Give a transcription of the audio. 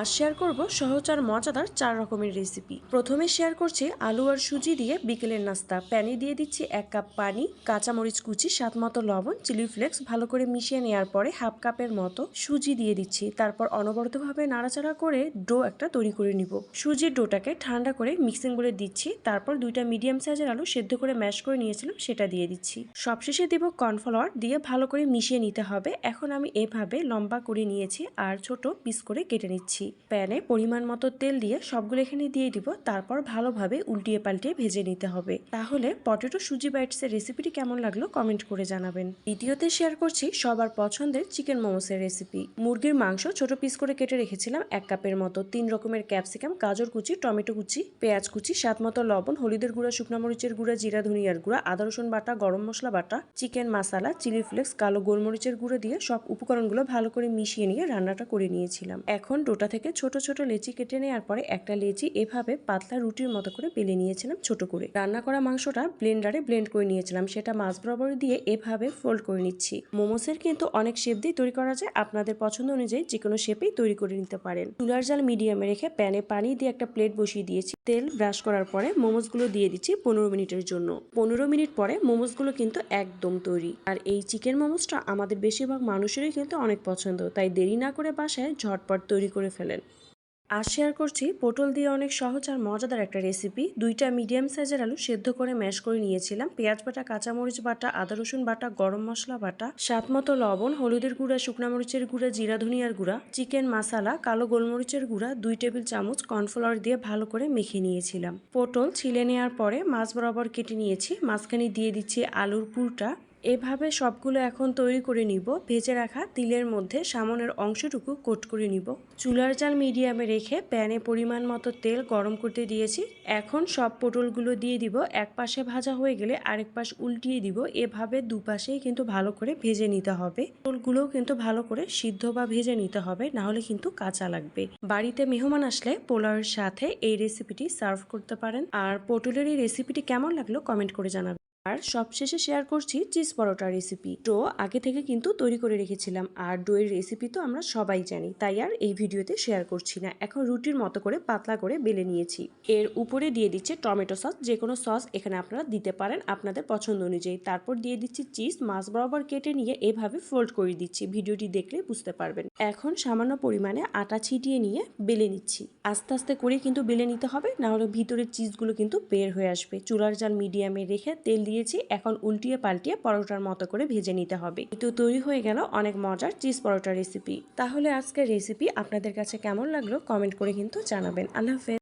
আজ শেয়ার করব সহজ আর মজাদার চার রকমের রেসিপি প্রথমে শেয়ার করছি আলু আর সুজি দিয়ে বিকেলের নাস্তা। প্যানে দিয়ে দিচ্ছি এক কাপ পানি, কাঁচামরিচ কুচি, স্বাদ মতো লবণ চিলি ফ্লেক্স ভালো করে মিশিয়ে নেওয়ার পরে হাফ কাপের মতো সুজি দিয়ে দিচ্ছি। তারপর অনবরতভাবে নাড়াচাড়া করে ডো একটা তৈরি করে নিব। সুজির ডোটাকে ঠান্ডা করে মিক্সিং বলে দিচ্ছি। তারপর দুইটা মিডিয়াম সাইজের আলু সেদ্ধ করে ম্যাশ করে নিয়েছিলাম, সেটা দিয়ে দিচ্ছি। সবশেষে দিব কর্নফ্লাওয়ার দিয়ে ভালো করে মিশিয়ে নিতে হবে। এখন আমি এভাবে লম্বা করে নিয়েছি আর ছোট পিস করে কেটে নিচ্ছি। প্যানে পরিমাণ মতো তেল দিয়ে সবগুলো এখানে দিয়ে দিব, তারপর ভালোভাবে উল্টিয়ে পাল্টিয়ে ভেজে নিতে হবে। তাহলে পটেটো সুজি বাইটসের রেসিপিটি কেমন লাগল কমেন্ট করে জানাবেন। দ্বিতীয়তে শেয়ার করছি সবার পছন্দের চিকেন মোমোসের রেসিপি। মুরগির মাংস ছোট পিস করে কেটে রেখেছিলাম এক কাপের মতো। তিন রকমের ক্যাপসিকাম, গাজর কুচি, টমেটো কুচি, পেঁয়াজ কুচি, স্বাদ মতো লবণ, হলুদের গুঁড়া, শুকনো মরিচের গুঁড়া, জিরা, ধনিয়ার গুঁড়া, আদা, রসুন বাটা, গরম মশলা বাটা, চিকেন মশলা চিলি ফ্লেক্স, কালো গোলমরিচের গুঁড়ো দিয়ে সব উপকরণগুলো ভালো করে মিশিয়ে নিয়ে রান্নাটা করে নিয়েছিলাম। এখন ডোটা থেকে ছোট ছোট লেচি কেটে নেওয়ার পরে একটা লেচি এভাবে পাতলা রুটির মতো করে বেলে নিয়েছিলাম ছোট করে। রান্না করা মাংসটা ব্লেন্ডারে ব্লেন্ড করে নিয়েছিলাম, সেটা মাছ বরাবর দিয়ে এভাবে ফোল্ড করে নিচ্ছি। মোমোসের কিন্তু অনেক শেপ দিয়ে তৈরি করা যায়, আপনাদের পছন্দ অনুযায়ী যে কোনো শেপেই তৈরি করে নিতে পারেন। চুলার জাল মিডিয়ামে রেখে প্যানে পানি দিয়ে একটা প্লেট বসিয়ে দিয়েছি। তেল ব্রাশ করার পরে মোমোসগুলো দিয়ে দিচ্ছি পনেরো মিনিটের জন্য। পনেরো মিনিট পরে মোমোসগুলো কিন্তু একদম তৈরি। আর এই চিকেন মোমোসটা আমাদের বেশিরভাগ মানুষেরই কিন্তু অনেক পছন্দ, তাই দেরি না করে বাসায় ঝটপট তৈরি করে ফেলেন। আজ শেয়ার করছি। পটল দিয়ে অনেক সহজ আর মজাদার একটা রেসিপি দুইটা মিডিয়াম সাইজের আলু সেদ্ধ করে ম্যাশ করে নিয়েছিলাম। পেঁয়াজ বাটা, কাঁচামরিচ বাটা, আদা, রসুন বাটা, গরম মশলা বাটা, স্বাদ মতো লবণ, হলুদের গুঁড়া, শুকনা মরিচের গুঁড়া, জিরা, ধনিয়ার গুঁড়া চিকেন মশলা কালো গোলমরিচের গুঁড়া, দুই টেবিল চামচ কর্নফ্লাওয়ার দিয়ে ভালো করে মেখে নিয়েছিলাম। পটল ছিলে নেওয়ার পরে মাছ বরাবর কেটে নিয়েছি। মাঝখানে দিয়ে দিচ্ছি আলুর পুরটা। এভাবে সবগুলো এখন তৈরি করে নিব। ভেজে রাখা তিলের মধ্যে সামনের অংশটুকু কোট করে নিব। চুলার জাল মিডিয়ামে রেখে প্যানে পরিমাণ মতো তেল গরম করতে দিয়েছি। এখন সব পটলগুলো দিয়ে দিব। এক পাশে ভাজা হয়ে গেলে আরেক পাশ উল্টিয়ে দিব। এভাবে দুপাশেই কিন্তু ভালো করে ভেজে নিতে হবে। পটলগুলোও কিন্তু ভালো করে সিদ্ধ বা ভেজে নিতে হবে, না হলে কিন্তু কাঁচা লাগবে। বাড়িতে মেহমান আসলে পোলাওয়ের সাথে এই রেসিপিটি সার্ভ করতে পারেন। আর পটলের এই রেসিপিটি কেমন লাগল কমেন্ট করে জানাবেন। আর সবশেষে শেয়ার করছি চিজ পরোটা রেসিপি ডো আগে থেকে কিন্তু তৈরি করে রেখেছিলাম, আর ডোয়ের রেসিপি তো আমরা সবাই জানি, তাই আর এই ভিডিওতে শেয়ার করছি না। এখন রুটির মতো করে পাতলা করে বেলে নিয়েছি। এর উপরে দিয়ে দিচ্ছে টমেটো সস যে কোনো সস এখানে আপনারা দিতে পারেন আপনাদের পছন্দ অনুযায়ী। তারপর দিয়ে দিচ্ছি চিজ মাছ বরাবর কেটে নিয়ে এভাবে ফোল্ড করে দিচ্ছি। ভিডিওটি দেখলে বুঝতে পারবেন। এখন সামান্য পরিমাণে আটা ছিটিয়ে নিয়ে বেলে নিচ্ছি। আস্তে আস্তে করে কিন্তু বেলে নিতে হবে না হলে ভিতরের চিজগুলো কিন্তু বের হয়ে আসবে। চুলার জাল মিডিয়ামে রেখে তেল দিয়েছি, এখন উল্টিয়ে পাল্টিয়ে পরোটার মতো করে ভেজে নিতে হবে। কিন্তু তৈরি হয়ে গেল অনেক মজার চিজ পরোটা রেসিপি তাহলে আজকের রেসিপি আপনাদের কাছে কেমন লাগল কমেন্ট করে কিন্তু জানাবেন। আল্লাহ হাফেজ।